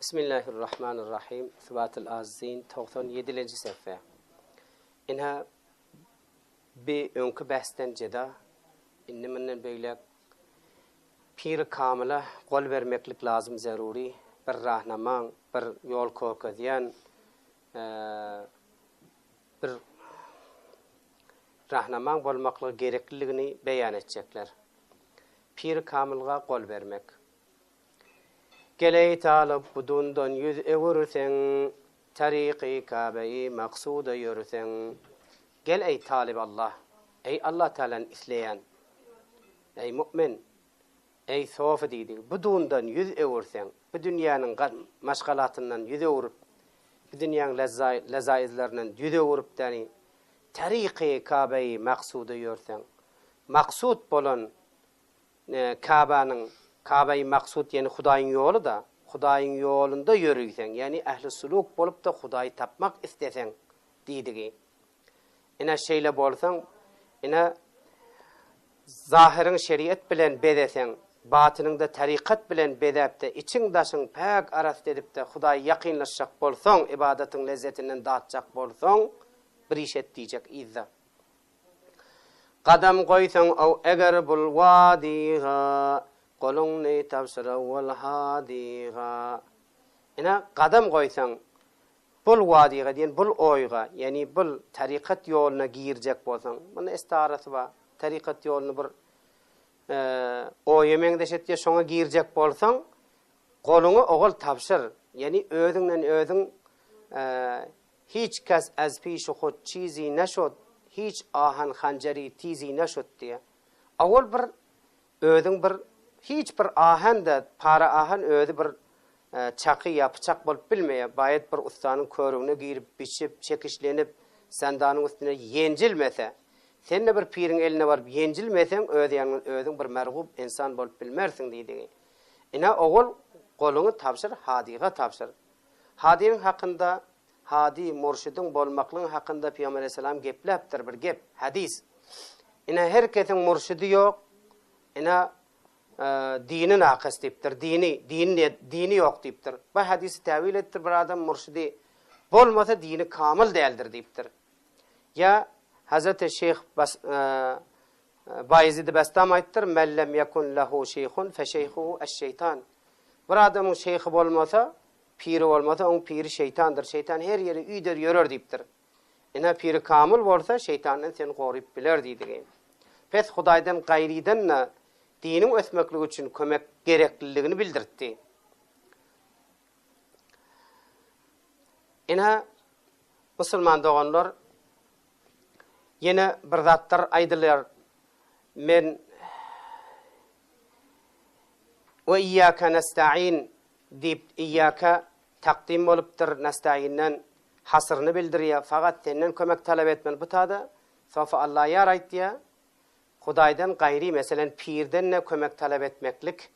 Bismillahirrahmanirrahim. Sibatul Azizin 97-ci səhifə. İnhə bir önkü bəhsdən cəda indi məndən belə pir kamila qol verməklik lazım zəruri. Bir rahnaman, bir yol korkadiyan, e, bir rahnaman olmaqla gerekliliğini beyan edəcəklər. Pir kamilğa qol vermək. Geley talib budundan yüz evursen, tariqi kabeyi maksuda yürüsen. Gel ey talib Allah, ey Allah Teala'nı isleyen, ey mu'min, ey sofi didi, budundan yüz evursen, bu dünyanın maşgalatından yüz evurup, bu dünyanın lezaizlerinden yüz evurup, dani, tariqi kabeyi maksuda yürüsen. Maksud bolan e, Kabe'nin Kabe-i Maksud yani Hudaýyň ýolu da, Hudaýyň ýolunda ýörüýsen, yani ähli suluk bolup da Hudaýy tapmak istesen diýdigi. Ina şeýle bolsaň, ina zahirin şeriat bilen bedesen, batynyň da tariqat bilen bedäpde içiň daşyň päk arast edip de Hudaýy ýakynlaşjak bolsaň, ibadatyň lezzetinden daatjak bolsaň, bir iş et diýjek izza. Qadam goýsaň aw eger bul wadiha qolunni tavsira wal hadiga. Ina qadam qoysan bul vadiga diyen bul oyga, yani bul tariqat yoluna girjek bolsan, mana istarası va Tariqat yolunu bir e, oyemeň deşetge şoňa girjek bolsan, goluňy ogul tapşyr. Yani özüňden özüň e, hiç kas az pişi hut çizi neşod, hiç ahan hanjeri tizi neşod diye. Awol bir özüň bir hiç bir ahan da para ahan ödü bir e, çakı yapacak bolup bilmeye bayet bir ustanın körüğüne girip biçip çekişlenip sendanın üstüne yencilmese seninle bir pirin eline var yencilmesen ödü yanın ödün bir merhub insan bolup bilmersin dedi. Ina oğul kolunu tapşır hadiga tapşır. Hadinin hakkında hadi murşidin bolmaklığın hakkında Peygamber Aleyhisselam geplaptır bir gep hadis. Ina herkesin murşidi yok. Ina dini nakas diptir, dini, dini, dini yok diptir. Bu hadisi tevil ettir bir adam murşidi. Bolmasa dini kamil değildir diptir. Ya Hz. Şeyh Bas, e, Bayezid Bestam aittir. Mellem yakun lehu şeyhun fe şeyhuhu eş şeytan. Bir adamın şeyhi bolmasa, piri olmasa, onun piri şeytandır. Şeytan her yeri üyder yörür diptir. Ina piri kamil bolsa, şeytanın seni koruyup biler diýdi. Pes Hudaydan gayriden dinin ösmekligi üçin kömek gerekliligini bildirdi. Ina musulman doğanlar yine bir zatlar aydılar. Men ve iyyaka nesta'in deyip iyyaka takdim bolupdyr nesta'inden hasırını bildiriyor. Fakat senden kömek talep etmen bu tada. Sofa Allah yarayt diye. Huday'dan gayri meselen pirden ne kömek talep etmeklik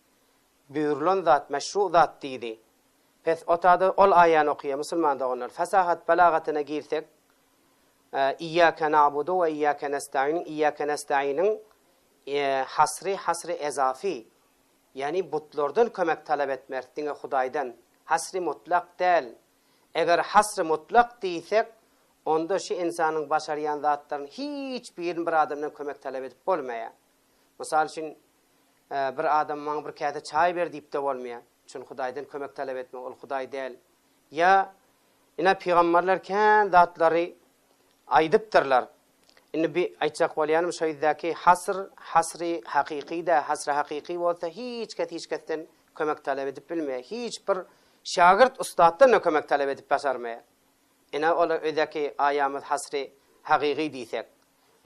buyurulan zat, meşru zat diydi. Pes otada ol ayan okuya Müslüman da onlar. Fesahat belagatına girsek e, İyyâke na'budu ve İyyâke nesta'inin İyyâke nesta'inin e, hasri hasri ezafi yani butlardan kömek talep etmek dine Huday'dan hasri mutlak değil. Eğer hasri mutlak diysek onda şu insanın başaryan zatların hiç bir bir adamdan kömek talep edip bolmaya. Misal için e, bir adam man bir kade çay ber deyip de bolmaya. Çün Hudaýdan kömek talep etme, ol Hudaý değil. Ya ina peygamberler ken zatları aydıptırlar. Indi bir aytsak bolýanym şeýdäki hasr, hasri hakiki da, hasr hakiki bolsa hiç ket hiç ketden kömek talep edip bilmeýär. Hiç bir şagird ustaddan kömek talep edip başarmaýar. إنا أول إذاك آيام حسر حقيقي ديثك.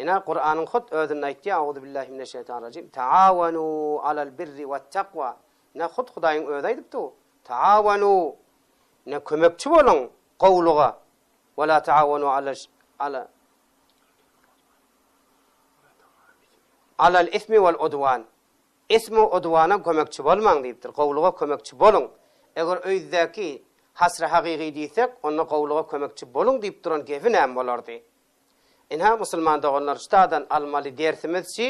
إنا قرآن خد أذن نيتي أعوذ بالله من الشيطان الرجيم. تعاونوا على البر والتقوى. إنا خد خداين أذن دبتو. تعاونوا. إنا كمك تبولون قولغا ولا تعاونوا على على على الإثم والعدوان. إثم وعدوانا كمك تبول مان ديبتر. قولغا كمك تبولون أقول إذاكي hasra haqiqi diýsek, onu gowluga kömekçi boluň diýip duran gefi näme bolardy? Inha musulman doganlar ustadan almaly dersimizçi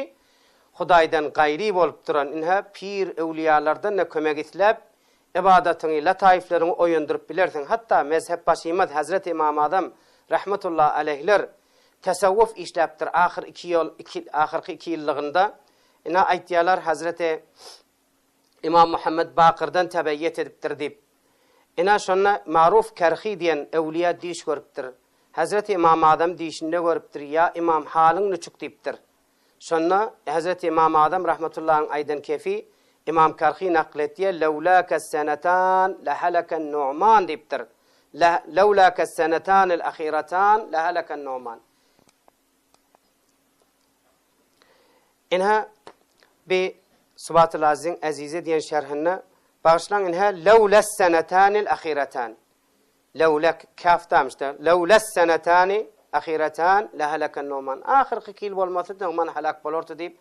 Hudaýdan gaýry bolup duran inha pir ewliýalardan ne kömek islep ibadatyny, lataýflaryny oýundyryp bilersiň. Hatda mezhep başymaz Hazrat Imam Adam rahmetullah aleyhler tasavvuf işläpdir ahir 2 ýyl, 2 ahirki 2 ýyllygynda ina aýtýarlar Hazrat Imam Muhammed Bakirden tebeyyet edipdir diýip اینا شنه معروف کرخی دین اولیا دیش گربتر حضرت إمام آدم دیش نگربتر یا إمام حالن نچکتیبتر شنه حضرت إمام آدم رحمت الله عنه ایدن کیفی إمام کرخی نقلتیه لولاک السنتان لحلک النعمان دیبتر لولاک السنتان الاخیرتان لحلک النعمان. اینها به صبات العزیز عزیزه دین شرحنه Bağışlan inha levles senetanil al Levlek kaf kaftam Levles senetani senatan ahiratan la halakan numan. Ahir kil bolmasy numan halak bolortu deyip.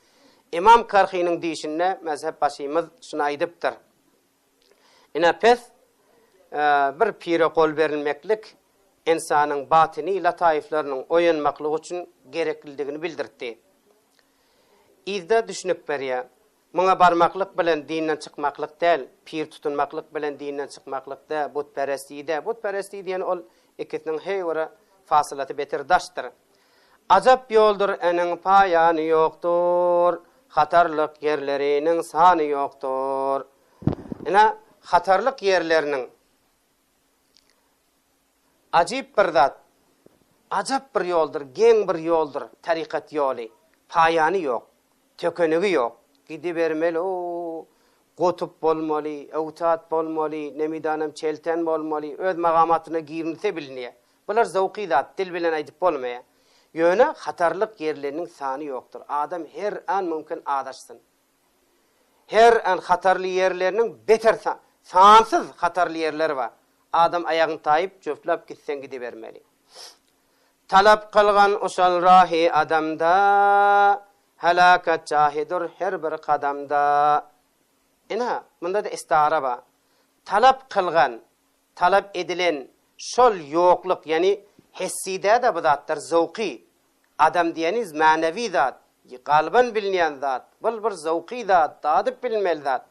İmam Karhi'nin dişinne mezhep başımız şuna aýdypdyr. Ina pes e, bir pire gol berilmeklik insanyň batini lataýflarynyň oýanmaklygy üçin gerekliligini bildirdi. İzde düşünüp beriye Мұңа бармақлық білен диндән шықмақлық дәл, пир тұтынмақлық белән диндән чыкмаклык да, бут пәрәстидә, бут пәрәсти дигән ул икесенең хәйвара фасылаты бетердаштыр. Азап yoldur Әнің паяны юктыр, хатарлык жерлерінің саны юктыр. Әнә хатарлык жерлерінің ajib bir ajab bir yo'ldir keng bir yo'ldir tariqat yo'li poyoni yo'q to'kinigi yo'q gidivermeli o qotup bolmaly, öwtat bolmaly, nemidanem çelten bolmaly, öz magamatyna girinse bilinýär. Bular zawqi zat, dil bilen aýdyp bolmaýar. Ýöne hatarlyk ýerleriniň sany ýokdur. Adam her an mümkin adaşsın. Her an hatarly ýerleriniň beter sansyz hatarly ýerleri bar. Adam ayagyny taýyp çöplap gitsen gidibermeli. Talap kılgan oşal rahi adamda halakat cahidur her bir kadamda. Ina, bunda da istara var. Talap kılgan, talap edilen şol yokluk yani hesside de bu zatlar zevki. Adam diyeniz manevi zat, kalben bilinen zat, bul bir zevki zat, dadip bilmel zat.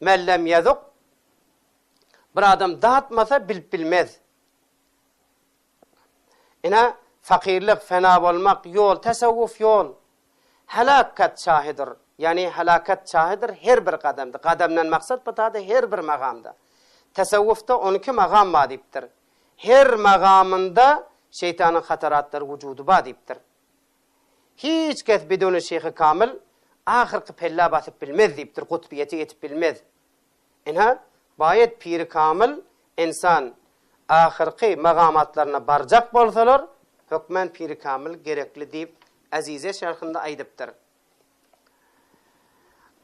Mellem yazuk, bir adam dağıtmasa bilip bilmez. Ina fakirlik, fena olmak yol, tasavvuf yol. helakat şahidir. Yani helakat şahidir her bir kademde. Kademden maksat batada her bir magamda. Tesavvufta 12 magam madiptir. Her magamında şeytanın hataratları vücudu badiptir. Hiç kes bidonu şeyhi kamil ahirki pella basıp bilmez diptir. Kutbiyeti yetip bilmez. Inha, bayet piri kamil insan ahirki magamatlarına barcak bolsalar hükmen piri kamil gerekli deyip azize sharhimda aytibdir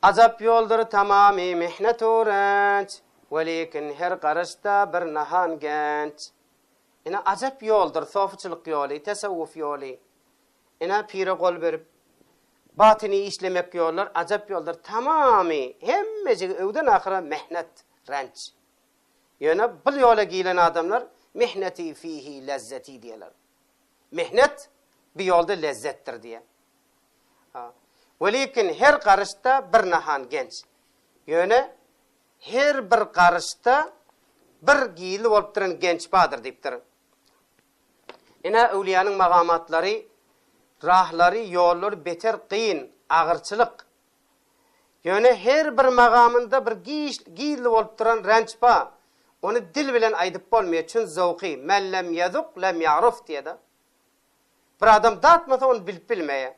azob yo'ldir tamomiy mehnat o'rinch va lekin har qarashda bir nahon ganch ina ajab yo'ldir sofichilik yo'li tasavvuf yo'li ina pira qo'l berib botini ishlamak yo'llar ajab yo'ldir tamomiy hammasiga o'dan oxiri mehnat ranch yana bir yo'la giyilan odamlar mehnati fihi lazzati diyorlar mehnat bir yolda lezzettir diye. Velikin her karışta bir nahan genç. Yöne her bir karışta bir giyili olup duran genç badır deyiptir. Yine evliyanın mağamatları, rahları, yolları beter kıyın, ağırçılık. Yöne her bir mağamında bir giyili olup duran rençba. Onu dil bilen aydıp olmuyor. Çünkü zavki, men lem lem yaruf diye de. Bir adam datmasa onu bilip bilmeye.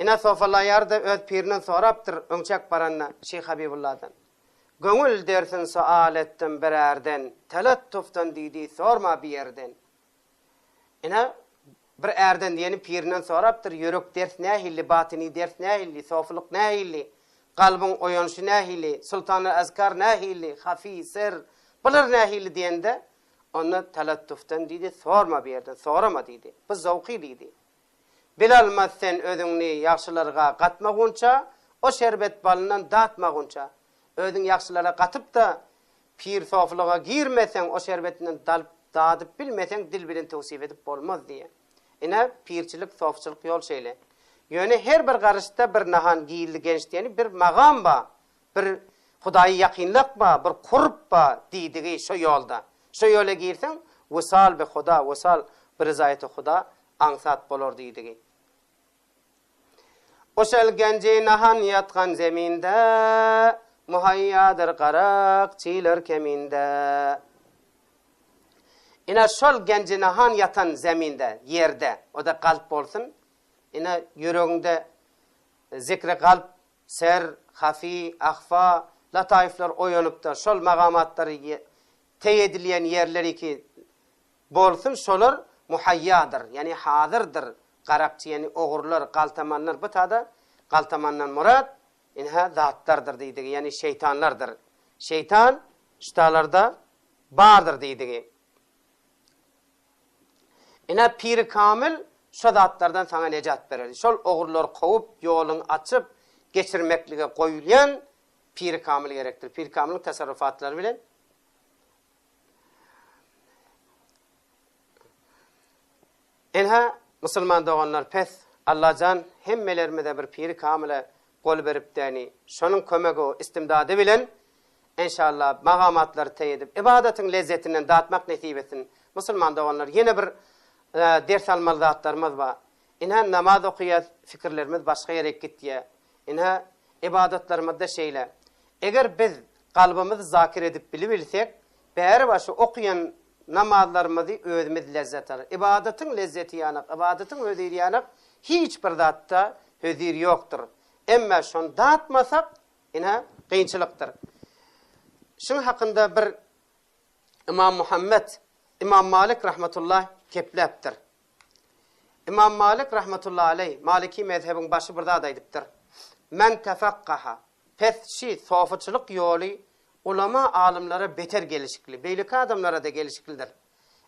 Ina sofalla da öz pirinden soraptır öňçek baranna Şeyh Habibullah'dan. Göňül dersin sual etdim birerden, talattufdan diýdi, sorma bir yerden. Ina bir erden diýeni pirinden soraptır, ýörek ders nähilli, batini ders nähilli, sofuluk nähilli, galbyň oýanşy nähilli, sultanı azkar nähilli, hafi sir, bilir nähilli diýende Onu talattufdan dedi, sorma bir yerden, sorama dedi. Bu zavqi dedi. Bilalmaz sen özünni yaxşılarga gatmagunça, o şerbet balından dağıtmagunça, özün yaxşılara qatıp da pir sofluğa girmesen, o şerbetinden dalıp dağıtıp bilmesen dil bilen tevsif edip bolmaz diye. Ina pirçilik, sofçilik yol şeyle. Yöne her bir karışta bir nahan giyildi gençliğini bir magam ba, bir hudayi yakinlik ba, bir kurup ba, didigi şu yolda. Şu yola girsen, vesal be Huda, vesal bir zayeti Huda, ansat bolor diydigi. Oşal genci nahan yatkan zeminde, muhayyadır qarak çiler keminde. Ina şol genci nahan yatan zeminde, yerde, o da kalp olsun. Ina yüreğinde zikre kalp, ser, hafi, ahfa, lataifler oyanıp da şol magamatları maqamatları teyedilyen yerleri ki bolsun, şolar muhayyadır, yani hazırdır. Qarakçı, yani oğurlar, qaltamanlar, bu tada qaltamandan murad, inha zatlardır deydigi, yani şeytanlardır. Şeytan, ştalarda bardır deydigi. Ina pir kamil, şu zatlardan sana necat verir. Şol oğurlar kovup, yolun açıp, geçirmeklige koyulayan, pir kamil gerektir. Pir kamilin tasarrufatları bilen. Enha musulman doğanlar pes Allah can hemmelerime bir pir kamile gol berip deni şonun kömegi istimdadı bilen inşallah maqamatlar teyedip ibadetin lezzetinden dağıtmak nasip etsin. Musulman doğanlar yine bir e, ders almalı zatlarımız var. İnha namaz okuyat fikirlerimiz başka yere gittiye. İnha ibadetlerimizde şeyle Eger biz kalbimiz zakir edip bilibilsek, bäri başy okuyan namazlarımızı özümüz lezzet alır. İbadetin lezzeti yanık, ibadetin özüri yanık, hiç bir datta özür yoktur. Emma şon datmasak, ina kıyınçılıktır. Şun hakkında bir İmam Muhammed, İmam Malik rahmetullah kepleptir. İmam Malik rahmetullah aleyh, Maliki mezhebin başı burada da ediptir. Men tefakkaha, pesçi, sofuçuluk yolu ulama alimlere beter gelişikli. Beylik adamlara da gelişiklidir.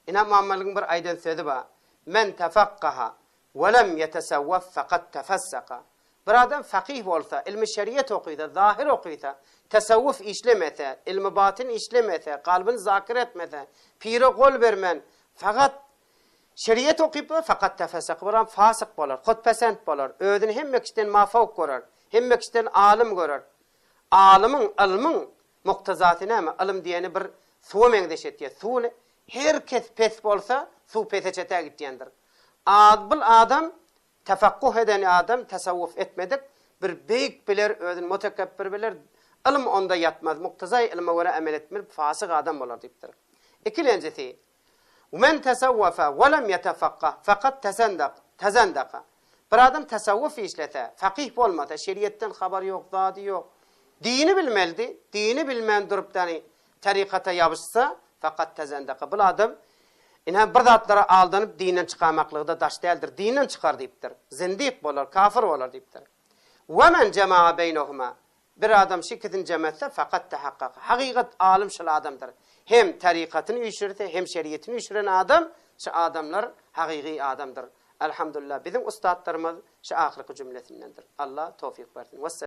İnam Muhammed'in bir aydan sözü var. Men tefakkaha ve lem yetesevvef fakat tefessaka. Bir adam fakih olsa, ilmi şeriyet okuyda, zahir okuyda, tesavvuf işlemese, ilmi batin işlemese, kalbini zakir etmese, pire gol vermen, fakat şeriyet okuyup fakat tefessaka, bir adam fasık bolar, khutpesent bolar, ödünü hemmek işten mafavuk görer, hemmek işten alim görer, alımın, ilmin muktazatine näme? Ilim diýeni bir suw mengdeş etdiye. Su? Herkes pes bolsa suw pese çete gitýändir. Adbil adam tefakkuh eden adam tasavvuf etmedik. Bir beýik biler, özün mutakabbir biler. Ilim onda yatmaz. Muktazay ilme göre amel etmir. Fasık adam bolar diýipdir. İkilencisi. Men tasawwafa ve lem yetefakka fakat tasandaq tazandaqa Bir adam tasavvuf işlete, fakih bolmata, şeriyetten habar yok, zadi yok, dini bilmeldi. Dini bilmen durup tani tarikata yapışsa fakat tezendaka. Bu adam ina bir zatlara aldanıp dinen çıkamaklığı daş değildir. Dinen çıkar deyiptir. Zindik bolar, kafir bolar deyiptir. Ve men cema'a beynuhuma. Bir adam şirketin cemetse fakat tahakkak. Hakikat alim şıl adamdır. Hem tarikatını üşürse hem şeriyetini üşüren adam şu adamlar hakiki adamdır. Elhamdülillah bizim ustadlarımız şu ahirki cümlesindendir. Allah tevfik versin.